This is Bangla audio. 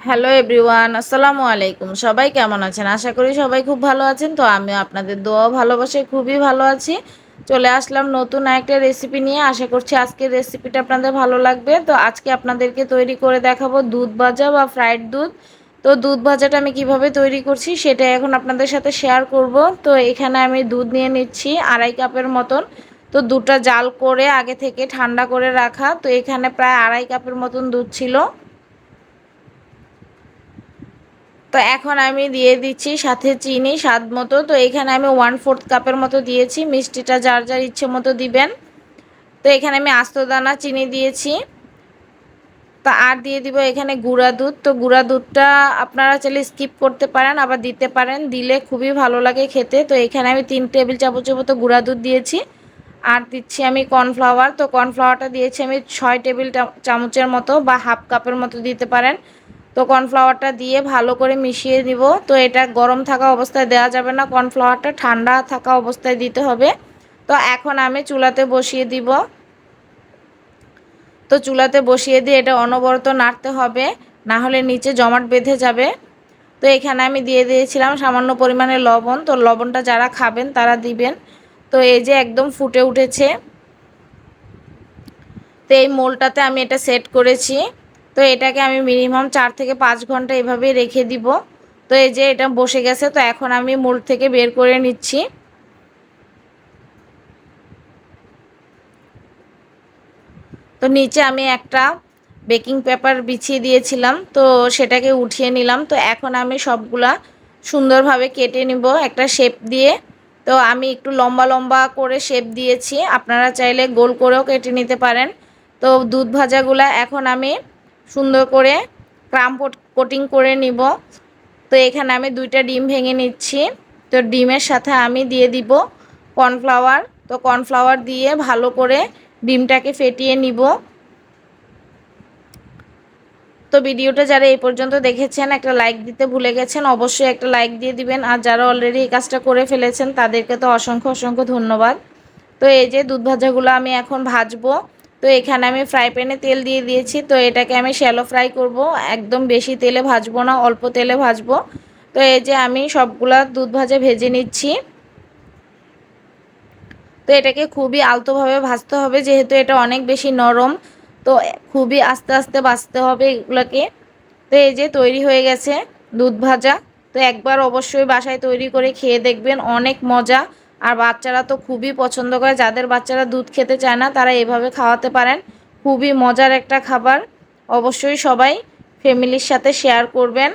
হ্যালো এভরিওয়ান, আসসালামু আলাইকুম। সবাই কেমন আছেন? আশা করি সবাই খুব ভালো আছেন। তো আমি আপনাদের দোয়া ভালোবাসে খুবই ভালো আছি। চলে আসলাম নতুন একটা রেসিপি নিয়ে। আশা করছি আজকের রেসিপিটা আপনাদের ভালো লাগবে। তো আজকে আপনাদেরকে তৈরি করে দেখাবো দুধ ভাজা বা ফ্রাইড দুধ। তো দুধ ভাজাটা আমি কীভাবে তৈরি করছি সেটা এখন আপনাদের সাথে শেয়ার করব। তো এখানে আমি দুধ নিয়ে নিচ্ছি আড়াই কাপের মতন। তো দুধটা জাল করে আগে থেকে ঠান্ডা করে রাখা। তো এখানে প্রায় আড়াই কাপের মতন দুধ ছিল। তো এখন আমি দিয়ে দিচ্ছি সাথে চিনি, স্বাদ মতো। তো এখানে আমি ওয়ান ফোর্থ কাপের মতো দিয়েছি। মিষ্টিটা যার যার ইচ্ছে মতো দিবেন। তো এখানে আমি আস্ত দানা চিনি দিয়েছি। তা আর দিয়ে দিব এখানে গুঁড়া দুধ। তো গুঁড়া দুধটা আপনারা চাইলে স্কিপ করতে পারেন, আবার দিতে পারেন। দিলে খুবই ভালো লাগে খেতে। তো এখানে আমি তিন টেবিল চামচের মতো গুঁড়া দুধ দিয়েছি। আর দিচ্ছি আমি কর্নফ্লাওয়ার তো কর্নফ্লাওয়ারটা দিয়েছি আমি ছয় টেবিল চামচের মতো বা হাফ কাপের মতো দিতে পারেন। তো কর্নফ্লাওয়ারটা দিয়ে ভালো করে মিশিয়ে দিব তো এটা গরম থাকা অবস্থায় দেওয়া যাবে না, কর্নফ্লাওয়ারটা ঠান্ডা থাকা অবস্থায় দিতে হবে। তো এখন আমি চুলাতে বসিয়ে দিব। তো চুলাতে বসিয়ে দিয়ে এটা অনবরত নাড়তে হবে, না হলে নিচে জমাট বেঁধে যাবে। তো এখানে আমি দিয়ে দিয়েছিলাম সামান্য পরিমাণে লবণ। তো লবণটা যারা খাবেন তারা দিবেন। তো এই যে একদম ফুটে উঠেছে। তো এই মোলটাতে আমি এটা সেট করেছি। তো এটাকে আমি মিনিমাম চার থেকে পাঁচ ঘণ্টা এভাবে রেখে দিব। তো এই যে এটা বসে গেছে, তো এখন আমি মোল থেকে বের করে নিচ্ছি। তো নিচে আমি একটা বেকিং পেপার বিছিয়ে দিয়েছিলাম, তো সেটাকে উঠিয়ে নিলাম। তো এখন আমি সবগুলা সুন্দরভাবে কেটে নিব একটা শেপ দিয়ে। তো আমি একটু লম্বা লম্বা করে শেপ দিয়েছি, আপনারা চাইলে গোল করেও কেটে নিতে পারেন। তো দুধ ভাজাগুলা এখন আমি সুন্দর করে ক্রাম কোটিং করে নিব। তো এখানে আমি দুইটা ডিম ভেঙে নিচ্ছি। তো ডিমের সাথে আমি দিয়ে দিব কর্নফ্লাওয়ার। তো কর্নফ্লাওয়ার দিয়ে ভালো করে ডিমটাকে ফেটিয়ে নিব। তো ভিডিওটা যারা এই পর্যন্ত দেখেছেন, একটা লাইক দিতে ভুলে গেছেন, অবশ্যই একটা লাইক দিয়ে দিবেন। আর যারা অলরেডি এই কাজটা করে ফেলেছেন, তাদেরকে তো অসংখ্য অসংখ্য ধন্যবাদ। তো এই যে দুধ ভাজাগুলো আমি এখন ভাজবো। তো এখানে আমি ফ্রাই প্যানে তেল দিয়ে দিয়েছি। তো এটাকে আমি শ্যালো ফ্রাই করব। একদম বেশি তেলে ভাজবো না, অল্প তেলে ভাজবো। তো এই যে আমি সবগুলা দুধ ভাজা ভেজে নিচ্ছি। তো এটাকে খুবই আলতোভাবে ভাজতে হবে, যেহেতু এটা অনেক বেশি নরম। তো খুবই আস্তে আস্তে ভাজতে হবে এগুলোকে। তো এই যে তৈরি হয়ে গেছে দুধ ভাজা। তো একবার অবশ্যই বাসায় তৈরি করে খেয়ে দেখবেন, অনেক মজা। আর বাচ্চারা তো খুবই পছন্দ করে। যাদের বাচ্চারা দুধ খেতে চায় না, তারা এভাবে খাওয়াতে পারেন। খুবই মজার একটা খাবার। অবশ্যই সবাই ফ্যামিলির সাথে শেয়ার করবেন।